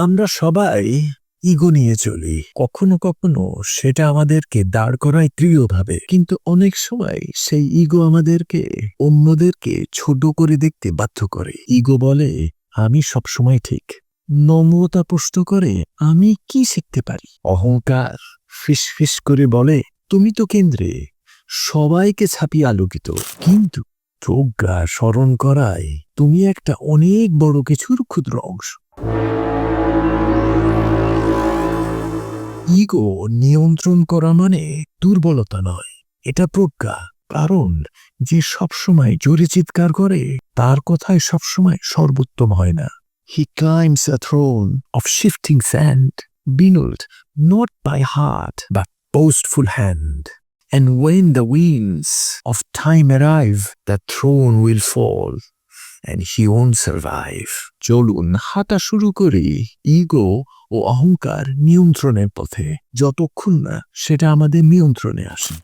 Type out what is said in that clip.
আমরা সবাই ইগো নিয়ে চলি। কখনো কখনো সেটা আমাদেরকে দাঁড় করায় দৃঢ়ভাবে। কিন্তু অনেক সময় সেই ইগো আমাদেরকে অন্যদেরকে ছোট করে দেখতে বাধ্য করে। ইগো বলে, আমি সবসময় ঠিক। নম্রতা প্রশ্ন করে, আমি কি শিখতে পারি? অহংকার ফিস ফিস করে বলে, তুমি তো কেন্দ্রে সবাইকে ছাপিয়ে আলোকিত। কিন্তু প্রজ্ঞা স্মরণ করায় তুমি একটা অনেক বড় কিছুর ক্ষুদ্র অংশ। ইগো নিয়ন্ত্রণ করা মানে দুর্বলতা নয়। এটা প্রজ্ঞা। কারণ যে সবসময় জোরে চিৎকার করে, তার কথায় সবসময় সর্বোত্তম হয় না। He climbs a throne of shifting sand built not by heart but boastful hand and when the winds of time arrive the throne will fall, and he won't survive চলুন, হাঁটা শুরু করি। ইগো ও অহংকার নিয়ন্ত্রণের পথে যতক্ষণ না সেটা আমাদের নিয়ন্ত্রণে আসে